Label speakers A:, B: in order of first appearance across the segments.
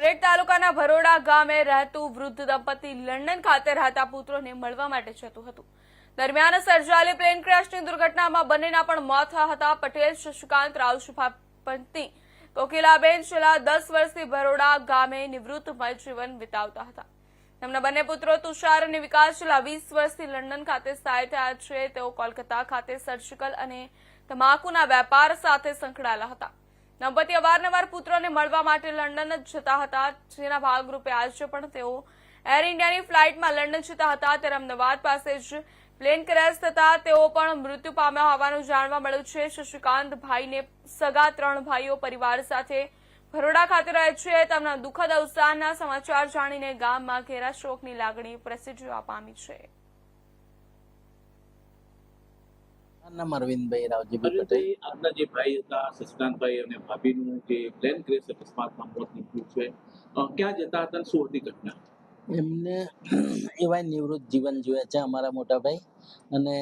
A: ઉમરેઠ તાલુકાના ભરોડા ગામે રહેતું વૃદ્ધ દંપતી લંડન ખાતે રહેતા પુત્રોને મળવા માટે જતું હતું. દરમિયાન સર્જાયેલી પ્લેન ક્રેશની દુર્ઘટનામાં બંનેના પણ મોત થયા હતા. પટેલ, શશિકાંત રાવશુભા પત્ની કોકિલાબેન છેલ્લા દસ વર્ષથી ભરોડા ગામે નિવૃત્તમય જીવન વિતાવતા હતા. તેમના બંને પુત્રો તુષાર અને વિકાસ છેલ્લા વીસ વર્ષથી લંડન ખાતે સ્થાયી થયા છે. તેઓ કોલકાતા ખાતે સર્જિકલ અને તમાકુના વેપાર સાથે સંકળાયેલા હતા. દંપતી અવારનવાર પુત્રોને મળવા માટે લંડન જ જતા હતા. જેના ભાગરૂપે આજે પણ તેઓ એર ઇન્ડિયાની ફ્લાઇટમાં લંડન જતા હતા. ત્યારે અમદાવાદ પાસે જ પ્લેન ક્રેશ થતા તેઓ પણ મૃત્યુ પામ્યા હોવાનું જાણવા મળ્યું છે. શશિકાંત ભાઈને સગા ત્રણ ભાઈઓ પરિવાર સાથે ભરોડા ખાતે રહે છે. તેમના દુઃખદ અવસાનના સમાચાર જાણીને ગામમાં ઘેરા શોકની લાગણી પ્રસિદ્ધ જોવા પામી છે.
B: નામ અરવિંદભાઈ રાવજીભાઈ પટેલ.
C: આપના જે ભાઈ હતા શશિકાંતભાઈ અને ભાભીનું જે પ્લેન ક્રેશ અકસ્માતમાં મોત નીકળ્યું છે. ક્યાં જતા હતા શું હતી ઘટના?
B: એમને એવા નિવૃત્ત જીવન જોયા છે અમારા મોટા ભાઈ. અને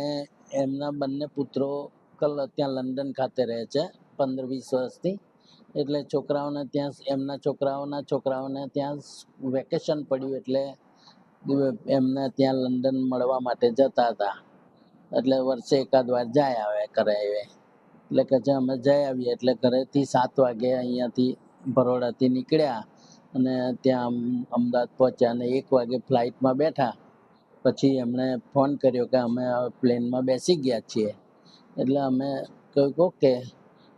B: એમના બંને પુત્રો કલ ત્યાં લંડન ખાતે રહે છે પંદર વીસ વર્ષથી. એટલે છોકરાઓને ત્યાં એમના છોકરાઓના છોકરાઓને ત્યાં વેકેશન પડ્યું એટલે એમને ત્યાં લંડન મળવા માટે જતા હતા. એટલે વર્ષે એકાદ વાર જાય આવે કરે એ એટલે કે જે અમે જઈ આવીએ એટલે ઘરેથી સાત વાગે અહીંયાથી બરોડાથી નીકળ્યા અને ત્યાં અમદાવાદ પહોંચ્યા અને એક વાગે ફ્લાઇટમાં બેઠા. પછી એમણે ફોન કર્યો કે અમે પ્લેનમાં બેસી ગયા છીએ. એટલે અમે કહ્યું ઓકે.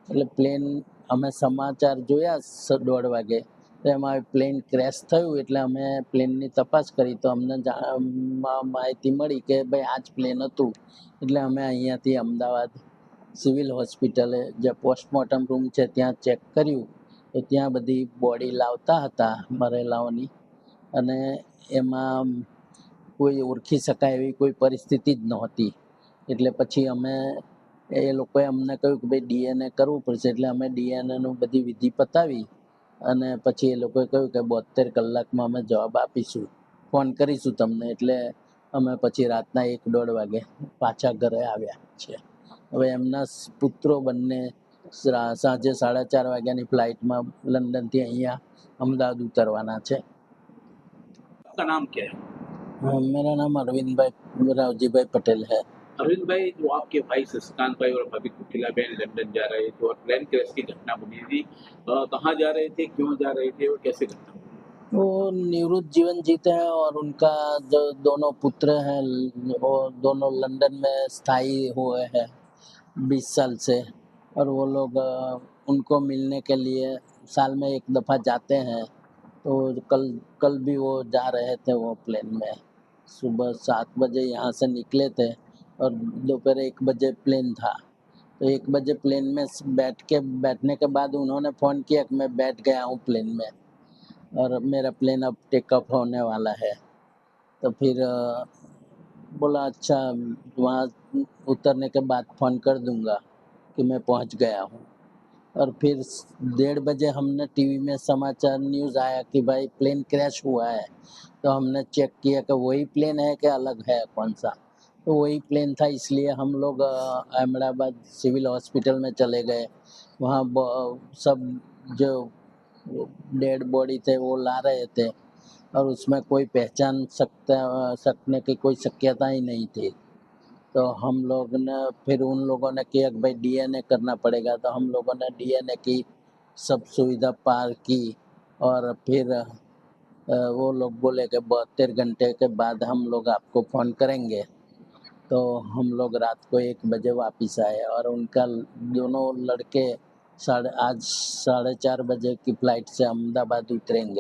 B: એટલે પ્લેન અમે સમાચાર જોયા દોઢ વાગે. એમાં પ્લેન ક્રેશ થયું એટલે અમે પ્લેનની તપાસ કરી તો અમને માહિતી મળી કે ભાઈ આ જ પ્લેન હતું. એટલે અમે અહીંયાથી અમદાવાદ સિવિલ હોસ્પિટલે જે પોસ્ટમોર્ટમ રૂમ છે ત્યાં ચેક કર્યું. તો ત્યાં બધી બોડી લાવતા હતા મરેલાઓની. અને એમાં કોઈ ઓળખી શકાય એવી કોઈ પરિસ્થિતિ જ નહોતી. એટલે પછી અમે એ લોકોએ અમને કહ્યું કે ભાઈ ડીએનએ કરવું પડશે. એટલે અમે ડીએનએનું બધી વિધિ પતાવી. અને પછી એ લોકોએ કહ્યું કે બોતેર કલાકમાં અમે જવાબ આપીશું. ફોન કરીશું તમને એટલે અમે પછી રાતના એક દોઢ વાગે પાછા ઘરે આવ્યા છીએ. હવે એમના પુત્રો બંને સાંજે સાડા ચાર વાગ્યાની ફ્લાઇટમાં લંડનથી અહીંયા અમદાવાદ ઉતરવાના છે.
C: નામ મેરા નામ અરવિંદભાઈ
B: રાવજીભાઈ પટેલ હૈ. अरविंद भाई,
C: जो आपके भाई शशिकांत भाई और भाभी कुटिला बहन लंदन जा रहे थे और प्लेन क्रेश की घटना बनी थी कहाँ जा रहे थे, क्यों जा रहे थे और कैसे घटना
B: वो निवृत्त जीवन जीते हैं और उनका जो दोनों पुत्र हैं, वो दोनों लंदन में स्थायी हुए हैं बीस साल से। और वो लोग उनको मिलने के लिए साल में एक दफ़ा जाते हैं। तो कल कल भी वो जा रहे थे वो प्लेन में। सुबह सात बजे यहाँ से निकले थे। और दोपहर एक बजे प्लेन था। तो एक बजे प्लेन में बैठ के, बैठने के बाद उन्होंने फ़ोन किया कि मैं बैठ गया हूँ प्लेन में। और मेरा प्लेन अब टेकअप होने वाला है। तो फिर बोला अच्छा वहाँ उतरने के बाद फ़ोन कर दूँगा कि मैं पहुँच गया हूँ। और फिर डेढ़ बजे हमने टीवी में समाचार न्यूज़ आया कि भाई प्लेन क्रैश हुआ है। तो हमने चेक किया कि वही प्लेन है कि अलग है कौन सा। तो वही प्लेन था, इसलिए हम लोग अहमदाबाद सिविल हॉस्पिटल में चले गए। वहाँ सब जो डेड बॉडी थे, वो ला रहे थे और उसमें कोई पहचान सकता, सकने की कोई शक्यता ही नहीं थी। तो हम लोग ने, फिर उन लोगों ने किया कि भाई डीएनए करना पड़ेगा। तो हम लोगों ने डीएनए की सब सुविधा पार की और फिर वो लोग बोले कि बहत्तर घंटे के बाद हम लोग आपको फ़ोन करेंगे। तो हम लोग रात को एक बजे वापस आए और उनका दोनों लड़के साढ़े, आज साढ़े चार बजे की फ़्लाइट से अहमदाबाद उतरेंगे।